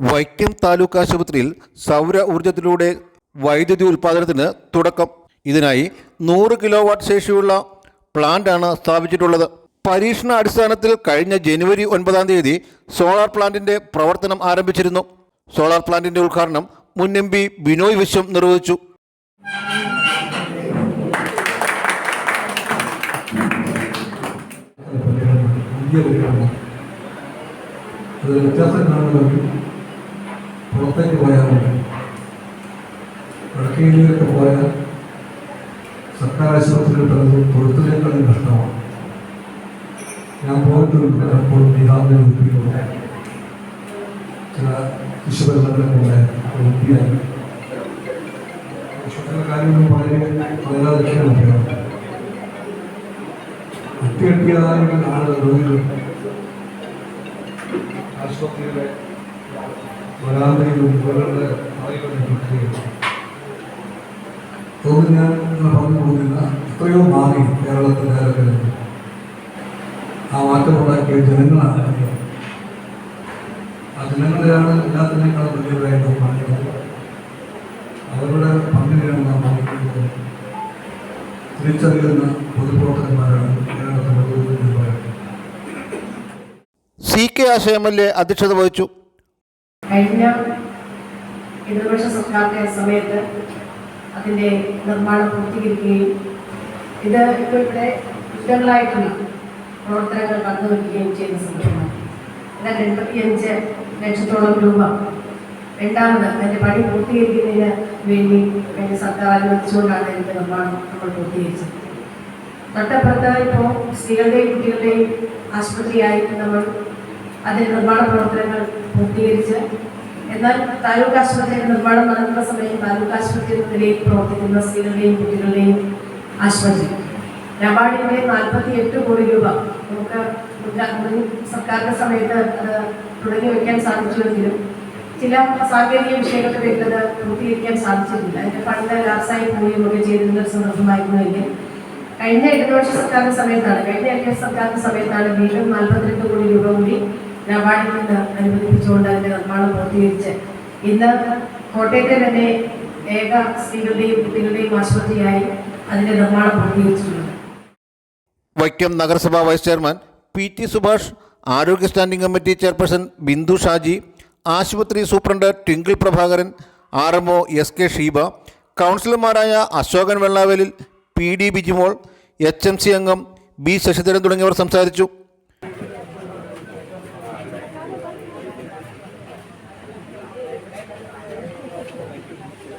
വൈക്കം താലൂക്ക് ആശുപത്രിയിൽ സൗര ഊർജത്തിലൂടെ വൈദ്യുതി ഉൽപ്പാദനത്തിന് തുടക്കം. ഇതിനായി നൂറ് കിലോ വാട്ട് ശേഷിയുള്ള പ്ലാന്റാണ് സ്ഥാപിച്ചിട്ടുള്ളത്. പരീക്ഷണ അടിസ്ഥാനത്തിൽ കഴിഞ്ഞ ജനുവരി ഒൻപതാം തീയതി സോളാർ പ്ലാന്റിന്റെ പ്രവർത്തനം ആരംഭിച്ചിരുന്നു. സോളാർ പ്ലാന്റിന്റെ ഉദ്ഘാടനം മുൻ എം പി ബിനോയ് വിശ്വം നിർവഹിച്ചു. അത് വ്യത്യാസം പുറത്തേക്ക് പോയാലുണ്ട് വടക്കേ ഇന്ത്യയിലൊക്കെ പോയാൽ സർക്കാർ ആശുപത്രിയിൽ പലതും തൊഴുത്തിനേക്കാളും കഷ്ടമാണ്. ഞാൻ പോയിട്ടുണ്ട് പലപ്പോഴും ബീഹാറിനെ ഒഴിപ്പിക്കുന്നു ചില ശിശുപരിണങ്ങളൊക്കെ ഉണ്ടായിരുന്നു ഒഴിപ്പിയായി ആശുപത്രിയിലെ കാര്യമൊന്നും വളരെ പറയാതിരിക്കാൻ ഉപയോഗം ഒറ്റയെട്ടിയതായ ആളുകൾ രോഗികൾ എത്രയോ മാറി ആ മാറ്റമുണ്ടാക്കിയ ജനങ്ങളാണ്. ആ ജനങ്ങളെയാണ് എല്ലാത്തിനേക്കാളും വലിയവരായിട്ട് കാണിക്കുന്നത് അവരുടെ പങ്കിനെയാണ് നാം കാണിക്കുന്നത് തിരിച്ചറിയുന്ന പൊതുപ്രവർത്തകന്മാരാണ് C K Asha M L A അധ്യക്ഷത വഹിച്ചു. കഴിഞ്ഞ ഇടതുപക്ഷ സർക്കാരിന്റെ സമയത്ത് അതിന്റെ നിർമ്മാണം പൂർത്തീകരിക്കുകയും ഇത് ഇപ്പോൾ ഇവിടെ കുറ്റങ്ങളായിട്ടുള്ള പ്രവർത്തനങ്ങൾ കണ്ടുവരികയും ചെയ്യുന്ന സംഭവമാണ്. എന്നാൽ എൺപത്തിയഞ്ച് ലക്ഷത്തോളം രൂപ രണ്ടാമത് അതിന്റെ പണി പൂർത്തീകരിക്കുന്നതിന് വേണ്ടി വേണ്ടി സർക്കാർ അനുവദിച്ചുകൊണ്ടാണ് ഇതിന്റെ നിർമ്മാണം നമ്മൾ പൂർത്തീകരിച്ചത്. തൊട്ടപ്പുറത്ത് ഇപ്പോൾ സ്ത്രീകളുടെയും കുട്ടികളുടെയും ആശുപത്രിയായിട്ട് നമ്മൾ അതിന്റെ നിർമ്മാണ പ്രവർത്തനങ്ങൾ പൂർത്തീകരിച്ച്. എന്നാൽ താലൂക്ക് ആശുപത്രിയുടെ നിർമ്മാണം നടക്കുന്ന സമയം താലൂക്ക് ആശുപത്രി പ്രവർത്തിക്കുന്ന സ്ത്രീകളുടെയും കുട്ടികളുടെയും ആശുപത്രി. നബാർഡിന്റെ നാൽപ്പത്തി എട്ട് കോടി രൂപ നമുക്ക് സർക്കാരിന്റെ സമയത്ത് അത് തുടങ്ങി വയ്ക്കാൻ സാധിച്ചുവെങ്കിലും ചില സാങ്കേതിക വിഷയങ്ങളുടെ പേരിൽ പൂർത്തീകരിക്കാൻ സാധിച്ചിട്ടില്ല. അതിന്റെ ഫണ്ട് ലാപ്സായി പോവുകയൊക്കെ ചെയ്തിരുന്ന ഒരു സന്ദർഭമായിരുന്നുവെങ്കിൽ കഴിഞ്ഞ ഇടതുപക്ഷ സർക്കാരിന്റെ സമയത്താണ്. കഴിഞ്ഞ എൽ ഡി എഫ് സർക്കാരിന്റെ സമയത്താണ് വീണ്ടും നാൽപ്പത്തിരണ്ട് കോടി രൂപ കൂടി നബാർഡിൽ നിന്ന് അനുവദിപ്പിച്ചുകൊണ്ട് അതിന്റെ നിർമ്മാണം പൂർത്തീകരിച്ച് ഇന്ന് കോട്ടയത്തെ തന്നെ ഏക സ്ത്രീകളുടെയും കുട്ടികളുടെയും ആശുപത്രിയായി അതിന്റെ നിർമ്മാണം പൂർത്തീകരിച്ചിട്ടുണ്ട്. വൈക്കം നഗരസഭാ vice chairman P T Subhash ആരോഗ്യ standing committee chairperson Bindu Shaji ആശുപത്രി superintendent Twinkle Prabhakaran R M O S K Sheeba കൗൺസിലർമാരായ Ashokan Vellavelil P D Bijimol H M C അംഗം ബി ശശിധരൻ തുടങ്ങിയവർ സംസാരിച്ചു.